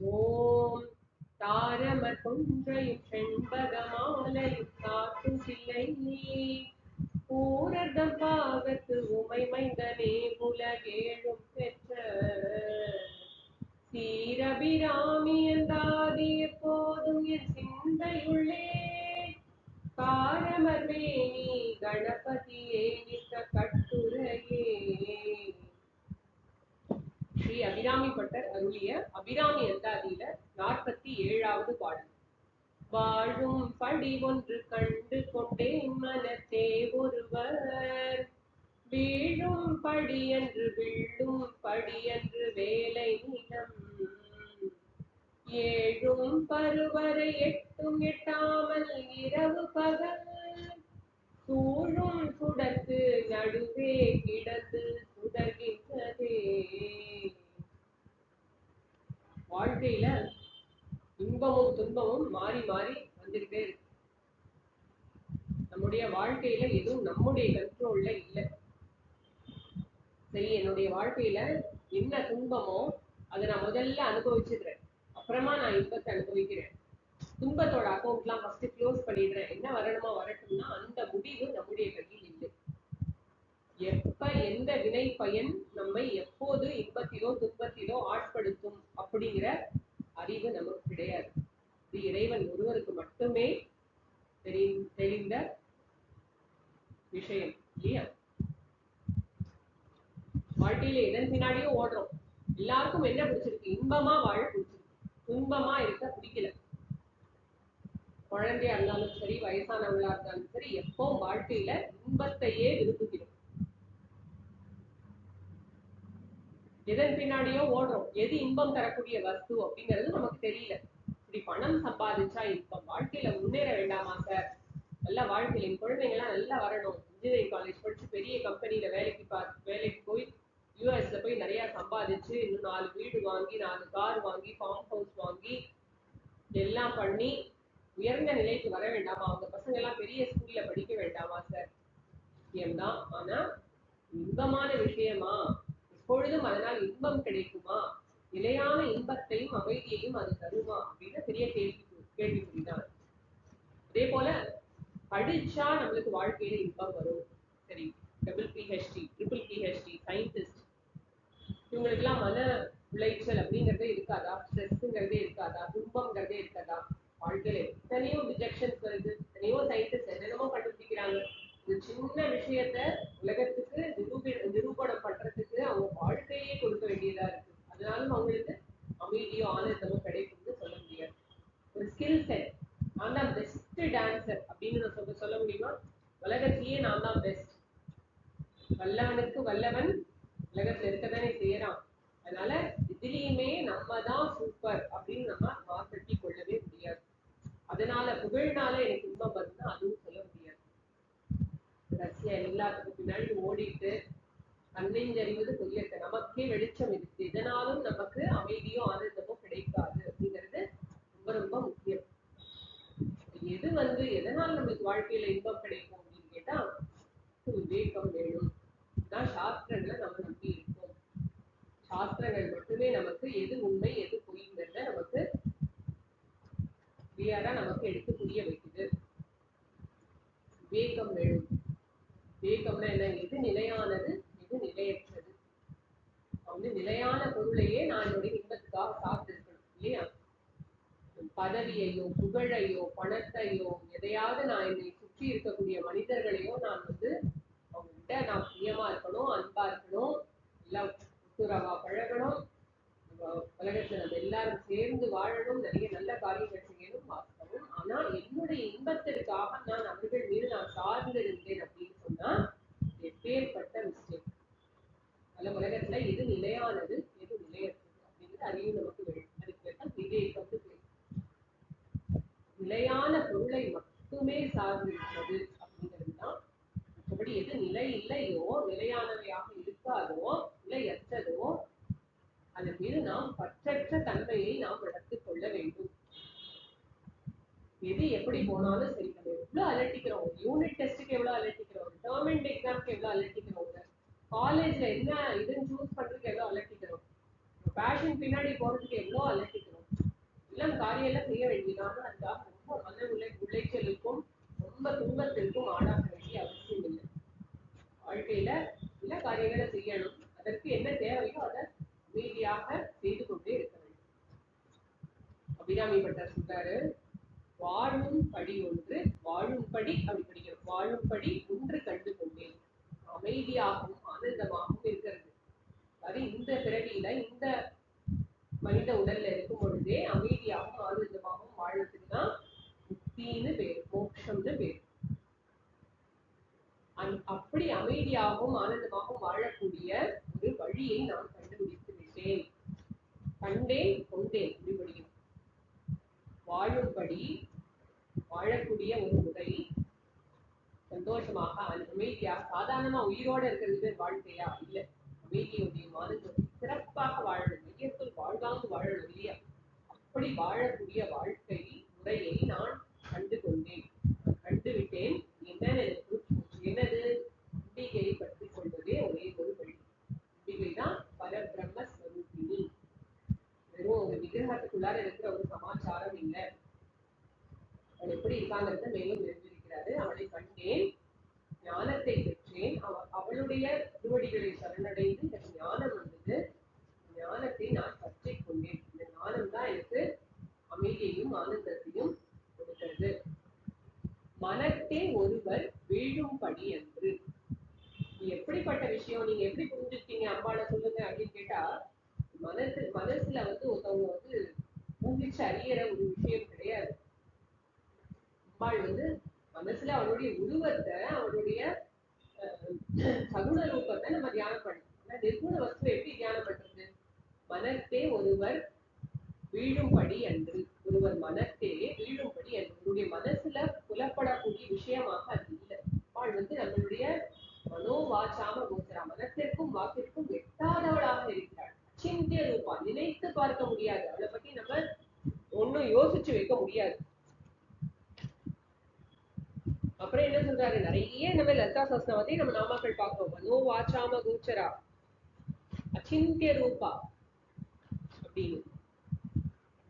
ஓம் தாரமர் கொன்றையும் செண்பக மாலையும் சில்லை சிலை பூரதம் பாகத்து உமை மைந்தனே உலகேழும் பெற்ற சீரபிராமி என்றாதி எப்போதும் என் சிந்தையுள்ளே. காரமர்மேனி கணபதியே நிற்க கட்ட ஸ்ரீ அபிராமி பட்டர் அருளிய அபிராமி அந்தாதியில நாற்பத்தி ஏழாவது பாடல். வாழும் படி ஒன்று கண்டு கொண்டேன் மனத்தே ஒருவர். வீழும் படி என்று விழும் படி என்று வேலை நிலம். ஏழும் பருவரை எட்டும் எட்டாமல் இரவு பகல். சூழும் சுடத்து நடுவே கிடந்து சுடர்கின்றதே வாழ்க்கையில இன்பமும் துன்பமும் மாறி மாறி வந்துகிட்டே இருக்கு. நம்முடைய வாழ்க்கையில எதுவும் நம்முடைய கண்ட்ரோல்ல இல்லை. சரி என்னுடைய வாழ்க்கையில என்ன துன்பமோ அதை நான் முதல்ல அனுபவிச்சிடுறேன் அப்புறமா நான் இன்பத்தை அனுபவிக்கிறேன். துன்பத்தோட அக்கௌண்ட்லாம் ஃபர்ஸ்ட் க்ளோஸ் பண்ணிடுறேன். என்ன வரணுமா வரட்டும்னா அந்த முடிவு நம்முடைய கையில் எப்ப எந்த வினை பயன் நம்மை எப்போது இன்பத்திலோ துன்பத்திலோ ஆட்படுத்தும் அப்படிங்கிற அறிவு நமக்கு கிடையாது. இது இறைவன் ஒருவருக்கு மட்டுமே தெரி தெரிந்த விஷயம் இல்லையா? வாழ்க்கையில எதன் பின்னாடியே ஓடுறோம். எல்லாருக்கும் என்ன பிடிச்சிருக்கு? இன்பமா வாழ பிடிச்சிருக்கு. துன்பமா இருக்க பிடிக்கல. குழந்தையா இருந்தாலும் சரி வயசானவங்களா இருந்தாலும் சரி எப்போ வாழ்க்கையில இன்பத்தையே விரும்புகிறோம். எதன் பின்னாடியோ ஓடுறோம். எது இன்பம் தரக்கூடிய வஸ்து அப்படிங்கிறது நமக்கு தெரியல. இப்படி பணம் சம்பாதிச்சா இன்பம் வாழ்க்கையில முன்னேற வேண்டாமா சார் நல்ல வாழ்க்கையில என் குழந்தைங்க எல்லாம் நல்லா வரணும். இன்ஜினியரிங் காலேஜ் படிச்சு பெரிய கம்பெனியில வேலைக்கு பா வேலைக்கு போய் யூஎஸ்ல போய் நிறைய சம்பாதிச்சு இன்னும் நாலு வீடு வாங்கி நாலு கார் வாங்கி ஃபார்ம் ஹவுஸ் வாங்கி எல்லாம் பண்ணி உயர்ந்த நிலைக்கு வர வேண்டாமா? அவங்க பசங்க எல்லாம் பெரிய ஸ்கூல்ல படிக்க வேண்டாமா சார் முக்கியம்தான். ஆனா இன்பமான விஷயமா எப்பொழுதும் அதனால் இன்பம் கிடைக்குமா? நிலையான இன்பத்தையும் அமைதியையும் அது தருமா? அப்படின்னு பெரிய கேள்வி கேள்விக்குறிதான் அதே போல படிச்சா நம்மளுக்கு வாழ்க்கையில இன்பம் வரும். சரி double PhD triple PhD scientist இவங்களுக்கெல்லாம் மன உளைச்சல் அப்படிங்கறதே இருக்காதா? ஸ்ட்ரெஸ்ங்கிறதே இருக்காதா? துன்பம்ங்கிறதே இருக்காதா? வாழ்க்கையில எத்தனையோ ரிஜெக்ஷன்ஸ் வருது. எத்தனையோ சயின்டிஸ்ட் என்னென்னமோ கண்டுபிடிக்கிறாங்க. இந்த சின்ன விஷயத்த உலகத்துக்கு நிரூபி நிரூபணம் பண்றதுக்கு அவங்க வாழ்க்கையே கொடுக்க வேண்டியதா இருக்கு. அதனாலும் அவங்களுக்கு அமைதியோ ஆனந்தமோ கிடைக்கும்னு சொல்ல முடியாது. ஒரு ஸ்கில் செட் நான் தான் பெஸ்ட் டான்சர் அப்படின்னு நான் சொல்ல சொல்ல முடியுமா? உலகத்திலேயே நான் தான் பெஸ்ட் வல்லவனுக்கு வல்லவன் உலகத்துல இருக்கதானே செய்யறான். அதனால இதுலயுமே நம்ம தான் சூப்பர் அப்படின்னு நம்ம மாத்தட்டி கொள்ளவே முடியாது. அதனால புகழ்னால எனக்கு இன்பம் வருதுன்னா அதுவும் ரஷ்யா எல்லாத்துக்கும் பின்னாடி ஓடிட்டு தன்னெஞ்சறிவது புரியத்த நமக்கே வெளிச்சம் இருக்கு இதனாலும் நமக்கு அமைதியும் ஆனந்தமும் கிடைக்காது அப்படிங்கிறது ரொம்ப ரொம்ப முக்கியம். எது வந்து எதனால் நம்மளுக்கு வாழ்க்கையில இன்பம் கிடைக்கும் அப்படின்னு கேட்டா விவேகம் வேணும். தான் சாஸ்திரங்களை நம்ம நம்பி இருக்கோம். சாஸ்திரங்கள் மட்டுமே நமக்கு எது உண்மை எது பொய்ங்கிறத நமக்கு கிளியரா நமக்கு எடுத்து புரிய வைக்குது. விவேகம் வேணும். விவேகம்னா என்ன எது நிலையானது இது நிலையற்றது? வந்து நிலையான பொருளையே நான் என்னுடைய இன்பத்துக்காக சாப்பிட்டு இருக்கணும் இல்லையா? பதவியையோ புகழையோ பணத்தையோ எதையாவது நான் என்னை சுற்றி இருக்கக்கூடிய மனிதர்களையோ நான் வந்து அவங்க கிட்ட நான் பிரியமா இருக்கணும் அன்பா இருக்கணும் எல்லாம் ஒத்துறவா பழகணும். உலகத்துல நம்ம எல்லாரும் சேர்ந்து வாழணும் நிறைய நல்ல காரியங்கள் செய்யணும் பார்க்கணும் ஆனா என்னுடைய இன்பத்திற்காக நான் அவர்கள் மீது நான் சார்ந்து இருந்தேன் அப்படின்னு சொன்னா அப்பேற்பட்ட மிஸ்டேக் பல உலகத்துல எது நிலையானது எது நிலையற்றது அப்படிங்கிறது அறிவு நமக்கு வேணும் அதுக்கு பேர் விவேகம்னு பேர். நிலையான பொருளை மட்டுமே சார்ந்திருக்கிறது அப்படிங்கிறது தான் மற்றபடி எது நிலை இல்லையோ நிலையானவையாக இருக்காதோ நிலையற்றதோ அதன் மீது நாம் பற்றற்ற தன்மையை நாம் வளர்த்துக் கொள்ள வேண்டும். எது எப்படி போனாலும் சரி நம்ம எவ்வளவு அலட்டிக்கிறோம் யூனிட் டெஸ்ட் எவ்வளவு அலட்டிக்கிறோம் டேர்மெண்ட் எக்ஸாம்க்கு எவ்வளவு அலட்டிக்கிறோம் காலேஜ்ல என்ன இதுன்னு சூஸ் பண்றதுக்கு எவ்வளவு அலட்டிக்கிறோம். பேஷன் பின்னாடி போறதுக்கு எவ்வளவு அலட்டிக்கிறோம். எல்லாம் காரியம் எல்லாம் செய்ய வேண்டியதான அதுக்காக ரொம்ப மன உளை உளைச்சலுக்கும் ரொம்ப துன்பத்திற்கும் ஆளாக வேண்டிய அவசியம் இல்லை. வாழ்க்கையில சில காரியங்களை செய்யணும். அதற்கு என்ன தேவையோ அதை மீதியாக செய்து கொண்டே இருக்க வேண்டும். அபிராமி பட்டர் சொல்றாரு வாழும் படி ஒன்று வாழும்படி அப்படி படிக்கிறோம். வாழும்படி படி கண்டு கொண்டேன் அமைதியாகவும் ஆனந்தமாகவும் இருக்கிறது அது இந்த பிறவியில இந்த மனித உடல்ல இருக்கும் பொழுதே அமைதியாகவும் ஆனந்தமாகவும் வாழறதுக்கு தான் முக்தின்னு பேர் மோட்சம்னு பேர் அந்- அப்படி அமைதியாகவும் ஆனந்தமாகவும் வாழக்கூடிய ஒரு வழியை நான் கண்டுபிடித்து விட்டேன் கண்டேன் கொண்டேன் இப்படி வாழும்படி வாழக்கூடிய ஒரு முறை சந்தோஷமாக அமைதியாக சாதாரணமா உயிரோட இருக்கிறது வாழ்க்கையா? இல்ல அமைதியுடைய ஆனந்தம் சிறப்பாக வாழணும். மையத்தில் வாழ்வாங்கு வாழணும் இல்லையா? அப்படி வாழக்கூடிய வாழ்க்கை முறையை நான் கண்டு கொண்டேன் நான் கண்டு விட்டேன் என்னன்னு எனக்கு என்னது? அம்பிகையை பற்றி கொள்வதே ஒரே ஒரு வழி. அம்பிகை தான் விக்கிரகத்துக்குள்ளார இருக்கிற ஒரு சமாச்சாரம் இல்லை. அவள் எப்படி இருக்காங்கிறத மேலும் தெரிஞ்சிருக்கிறாரு. அவளை கண்டேன் ஞானத்தை பெற்றேன். அவ அவளுடைய திருவடிகளை சரணடைந்து இந்த ஞானம் வந்தது. ஞானத்தை நான் கற்றுக் கொண்டேன். இந்த ஞானம் தான் எனக்கு அமைதியையும் ஆனந்தத்தையும் கொடுக்கிறது மனத்தே ஒருவர் வீழும்படி என்று. எப்படிப்பட்ட விஷயம்? நீங்க எப்படி புரிஞ்சுக்கிட்டீங்க? அம்பால சொல்லுங்க அப்படின்னு கேட்டா மனசு மனசுல வந்து ஒருத்தவங்க வந்து ஊகிச்சு அறியற ஒரு விஷயம் கிடையாது. அம்பாள் வந்து மனசுல அவளுடைய உருவத்தை அவளுடைய சகுண ரூபத்தை நம்ம தியானம் பண்ணணும். ஆனா நிர்குண வஸ்துவை எப்படி தியானம் பண்றது? மனத்தே ஒருவர் வீழும்படி அன்று ஒருவர் மனத்தே வீழும்படி அன்று. உன்னுடைய மனசுல புலப்படக்கூடிய விஷயமாக அது இல்லை. அம்பாள் வந்து நம்மளுடைய மனோவாச்சாம கோச்சரா மனத்திற்கும் வாக்கிற்கும் எட்டாதவளாக இருக்கிறாள். சிந்திய ரூபா நினைத்து பார்க்க முடியாது அவளை பத்தி நம்ம ஒண்ணும் யோசிச்சு வைக்க முடியாது அப்புறம் என்ன சொல்றாரு நிறைய இந்த மாதிரி லலிதா சஸ்னவதி நம்ம நாமாக்கள் பார்க்கிறோம் மனோ வாச்சாம கோச்சரா? அச்சிந்திய ரூபா. அப்படின்னு.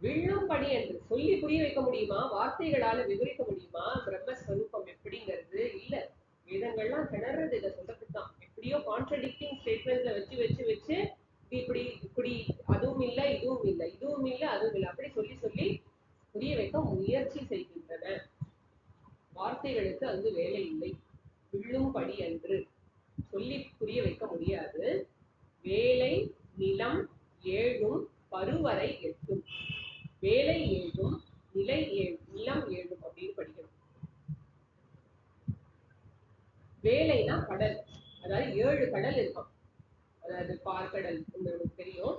விழும்படி என்று சொல்லி புரிய வைக்க முடியுமா? வார்த்தைகளால விவரிக்க முடியுமா? பிரம்மஸ்வரூபம் எப்படிங்கிறது? இல்ல வேதங்கள்லாம் திணறது இதை சொல்றதுதான் எப்படியோ கான்ட்ரடிக்டிங் ஸ்டேட்மெண்ட்ல வச்சு வச்சு வச்சு இப்படி இப்படி அதுவும் இல்ல இதுவும் இல்ல இதுவும் இல்ல அதுவும் இல்ல அப்படி சொல்லி சொல்லி புரிய வைக்க முயற்சி செய்கின்றன. வார்த்தைகளுக்கு அங்கு வேலை இல்லை. விழும்படி என்று சொல்லி புரிய வைக்க முடியாது. வேலை நிலம் ஏழும் பருவரை எட்டும். வேலை ஏழும் நிலை ஏழு நிலம் ஏழும் அப்படின்னு படிக்கணும். வேலைனா கடல். அதாவது ஏழு கடல் இருக்கும். அதாவது பார்க்கடல் உங்களுக்கு தெரியும்.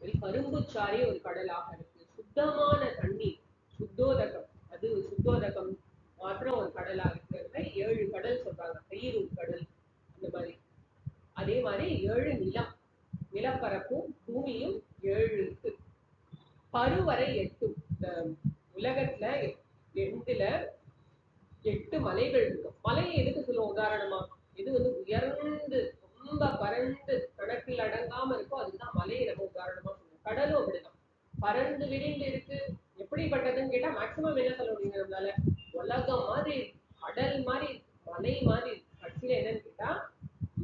ஒரு கரும்புச்சாரி ஒரு கடலாக இருக்கு. சுத்தமான தண்ணீர் சுத்தோதகம். அது சுத்தோதகம் மாத்திரம் ஒரு கடலாக இருக்கிறத ஏழு கடல் சொல்றாங்க. பெயரூர் கடல் அந்த மாதிரி. அதே மாதிரி ஏழு நிலம். நிலப்பரப்பும் பூமியும் ஏழு இருக்கு பருவரை எட்டும் இந்த உலகத்துல எட்டுல எட்டு மலைகள் இருக்கும் மலையை எதுக்கு சொல்லுவோம் உதாரணமா? இது வந்து உயர்ந்து ரொம்ப பறந்து கணக்கில் அடங்காம இருக்கோ அதுதான் மலையை நம்ம உதாரணமா சொல்லுவோம். கடலும் அப்படிதான். பறந்து விரிந்து இருக்கு. எப்படிப்பட்டதுன்னு கேட்டா மேக்சிமம் என்ன சொல்ல முடியுங்க நம்மளால? உலகம் மாதிரி கடல் மாதிரி மலை மாதிரி கட்சியில என்னன்னு கேட்டா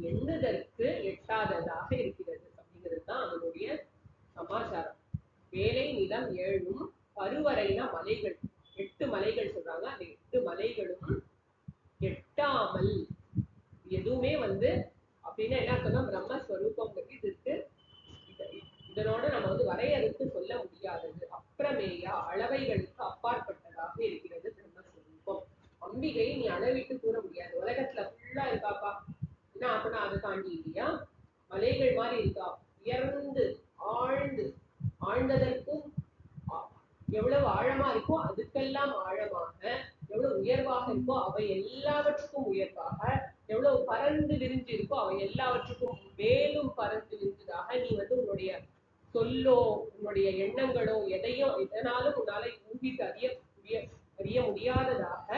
எண்ணுதற்கு எட்டாததாக இருக்கிறது அப்படிங்கிறது தான் அதனுடைய சமாச்சாரம் வேலை நிலம் ஏழும் பருவரைனா மலைகள் எட்டு மலைகள் சொல்றாங்க அந்த எட்டு மலைகளும் எட்டாமல் எதுவுமே வந்து அப்படின்னா என்ன அர்த்தம்னா பிரம்மஸ்வரூபம் இதற்கு இத- இதனோட நம்ம வந்து வரையறுத்து சொல்ல முடியாதது அப்பிரமேயா அளவைகளுக்கு அப்பாற்பட்டதாக இருக்கிறது பிரம்மஸ்வரூபம் அம்பிகை நீ அளவிட்டு கூற முடியாது. உலகத்துல ஃபுல்லா இருக்காப்பா. என்ன அப்படின்னா அதை தாண்டி இல்லையா? மலைகள் மாதிரி இருக்கா? உயர்ந்து ஆழ்ந்து ஆழ்ந்ததற்கும் எவ்வளவு ஆழமா இருக்கோ அதுக்கெல்லாம் ஆழமாக எவ்வளவு உயர்வாக இருக்கோ அவை எல்லாவற்றுக்கும் உயர்வாக எவ்வளவு பறந்து விரிஞ்சு இருக்கோ அவை எல்லாவற்றுக்கும் மேலும் பறந்து விரிஞ்சதாக நீ வந்து உன்னுடைய சொல்லோ உன்னுடைய எண்ணங்களோ எதையும் எதனாலும் உன்னால ஊகித்து அறிய முடிய அறிய முடியாததாக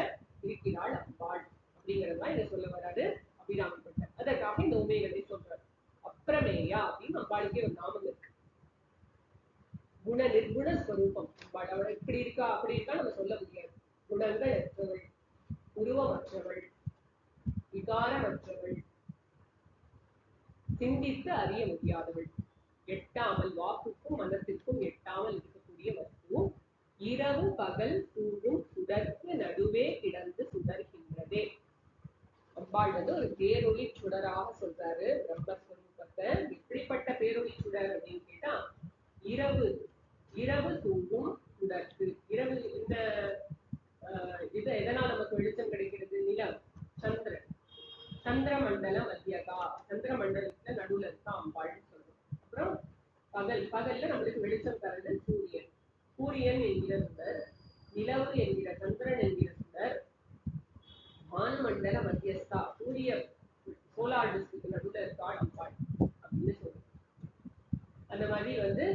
இருக்கிறாள் அம்பாள் அப்படிங்கறதுதான் இங்க சொல்ல வராது அபிராமப்பட்டர் அதற்காக இந்த உண்மைகளை சொல்றாரு. அப்புறமேயா அப்படின்னு அம்பாளுக்கே ஒரு நாமம் இருக்கு. குண நிர்குண ஸ்வரூபம். பட் அவள் இப்படி இருக்கா அப்படி இருக்கா நம்ம சொல்ல முடியாது. குணங்கள் அற்றவள் உருவமற்றவள் விகாரமற்றவள் சிந்தித்து அறிய முடியாதவள். எட்டாமல் வாக்குக்கும் மனத்திற்கும் எட்டாமல் இருக்கக்கூடிய வஸ்துவும் இரவு பகல் சூழும் சுடர்க்கு நடுவே கிடந்து சுடர்கின்றதே. அம்பாள் வந்து ஒரு பேரொளி சுடராக சொல்றாரு பிரம்மஸ்வரூபத்தை எப்படிப்பட்ட பேரொளி சுடர் அப்படின்னு கேட்டா இரவு இரவு தூங்கும் சுடர்க்கு இரவு இந்த ஆஹ், இது எதனால் நமக்கு வெளிச்சம் கிடைக்கிறது? நிலம் சந்திரன் சந்திர. மண்டலம் மத்தியகா. சந்திர மண்டலத்துல நடுவுல இருக்கா அம்பாள்னு சொல்றோம் அப்புறம் பகல் பகல்ல நம்மளுக்கு வெளிச்சம் தரது சூரியன். சூரியன் என்கிற சுடர் நிலவு என்கிற சந்திரன் என்கிற சுடர் வான்மண்டல மத்தியஸ்தா சூரிய சோலார் டிஸ்ட்ரிக்ட் நடுவுல இருக்காள் அம்பாள் அப்படின்னு சொல்றோம் அந்த மாதிரி வந்து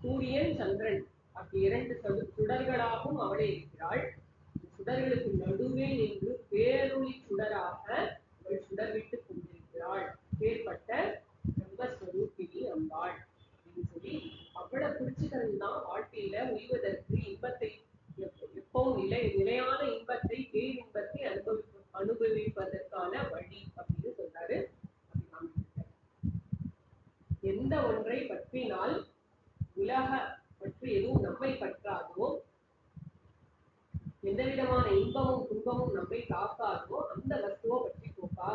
சூரியன் சந்திரன் அப்படி இரண்டு சு- சுடர்களாகவும் அவளே இருக்கிறாள். சுடர்களுக்கு நடுவே நின்று பேரொளி சுடராக அவள் சுடர்விட்டுக் கொண்டிருக்கிறாள் பேர்பட்ட பிரம்மஸ்வரூபிணி அம்பாள் அப்படின்னு சொல்லி அவளை பிடிச்சுக்கிறது தான் வாழ்க்கையில உய்வதற்கு இன்பத்தை எப்ப- எப்பவும் நிலை நிலையான இன்பத்தை பேரின்பத்தை அனுபவி அனுபவிப்பதற்கான வழி அப்படின்னு சொல்றாரு அபிராமி எந்த ஒன்றை பற்றினால் எதிராக பற்றி எதுவும் நம்மை பற்றாதோ எந்த விதமான இன்பமும் துன்பமும் நம்மை தாக்காதோ அந்த வஸ்துவை பற்றி போப்பா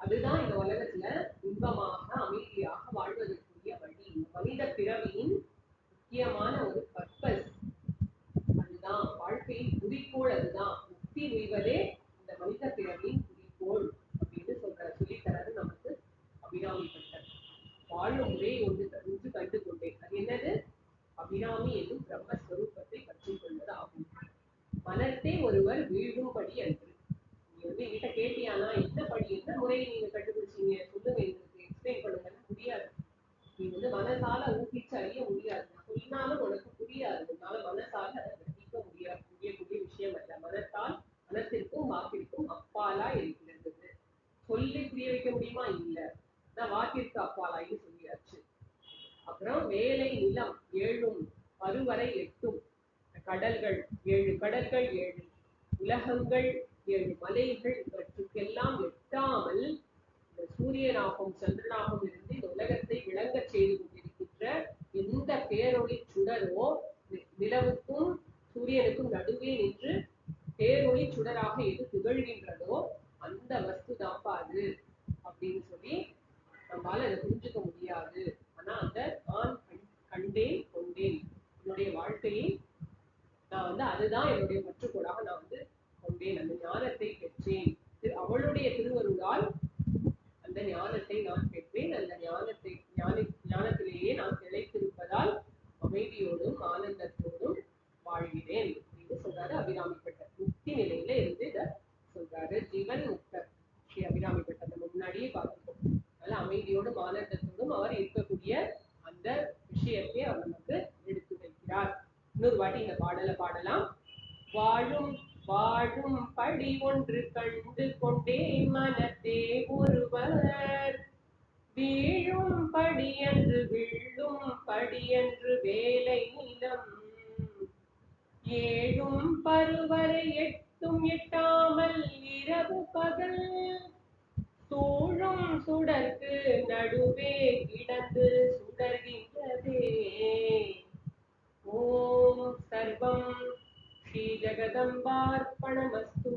அதுதான் இந்த உலகத்துல இன்பமாக அமைதியாக வாழ்வதற்குரிய வழி. மனித பிறவியின் முக்கியமான ஒரு பர்பஸ் அதுதான் வாழ்க்கையின் குறிக்கோள் அதுதான். முக்தி முய்வதே இந்த மனித பிறவியின் குறிக்கோள் அப்படின்னு சொல்ற சொல்லித்தரது நமக்கு அபிராமி பட்டர் வாழும் முறை ஒன்று ஒன்று கண்டு கொண்டேன் அது என்னது அபிராமி என்னும் பிரம்மஸ்வரூபத்தை பற்றிக் ஆகும் மனத்தே ஒருவர் வீழும்படி அன்று. நீ வந்து என்கிட்ட கேட்டியானா? என்ன படி? என்ன முறையை நீங்க கண்டுபிடிச்சீங்க? சொல்லுங்க எங்களுக்கு எக்ஸ்பிளைன் பண்ணுங்கன்னா முடியாது நீ வந்து மனசால ஊக்கிச்சு அறிய முடியாது. சொன்னாலும் உனக்கு புரியாது. உன்னால மனசால அதை கிரகிக்க முடியாது. முடியக்கூடிய விஷயம் அல்ல. மனத்தால் மனத்திற்கும் வாக்கிற்கும் அப்பாலா இருக்கிறது சொல்லி புரிய வைக்க முடியுமா? இல்ல. நான் வாக்கிற்கு அப்பாலாயின்னு சொல்லியாச்சு. அப்புறம் வேலை நிலம் ஏழும் அறுவரை எட்டும். கடல்கள் ஏழு கடல்கள் ஏழு. உலகங்கள் ஏழு மலைகள் இவற்றுக்கெல்லாம் எட்டாமல் இந்த சூரியனாகவும் சந்திரனாகவும் இருந்து இந்த உலகத்தை விளங்கச் செய்து கொண்டிருக்கின்ற எந்த பேரொளி சுடரோ நி- நிலவுக்கும் சூரியனுக்கும் நடுவே நின்று பேரொளி சுடராக எது திகழ்கின்றதோ அந்த வஸ்து தாப்பாது அது அப்படின்னு சொல்லி நம்மளால அதை புரிஞ்சுக்க முடியாது. ஆனா அந்த நான் கண்- கண்டேன் கொண்டேன். என்னுடைய வாழ்க்கையை நான் வந்து அதுதான் என்னுடைய பற்றுக்கோடாக நான் வந்து கொண்டேன். அந்த ஞானத்தை பெற்றேன். அவளுடைய திருவருளால் அந்த ஞானத்தை நான் பெற்றேன். அந்த ஞானத்தை ஞான ஞானத்திலேயே நான் திளைத்திருப்பதால் அமைதியோடும் ஆனந்தத்தோடும் வாழ்கிறேன். அப்படின்னு சொல்றாரு அபிராமி பட்டர் முக்தி நிலையில இருந்து இத சொல்றாரு ஜீவன் முக்தர் ஸ்ரீ அபிராமி பட்டர் நம்ம முன்னாடியே பார்த்துருக்கோம் அதனால அமைதியோடும் ஆனந்தத்தோடும் அவர் இருக்கக்கூடிய அந்த விஷயத்தை அவர் நமக்கு எடுத்து வைக்கிறார் இன்னொரு வாட்டி இந்த பாடலை பாடலாம் வாழும் வாழும் படி ஒன்று கண்டு கொண்டே மனத்தே ஒருவர் வீழும் படியன்று விழும் படியன்று வேலை நிலம் ஏழும் பருவரை எட்டும் எட்டாமல் இரவு பகல். சூழும் சுடர்க்கு நடுவே கிடந்து சுடர்கின்றதே. ஓம் சர்வம் ஸ்ரீ ஜெகதம்பார்ப்பணமஸ்து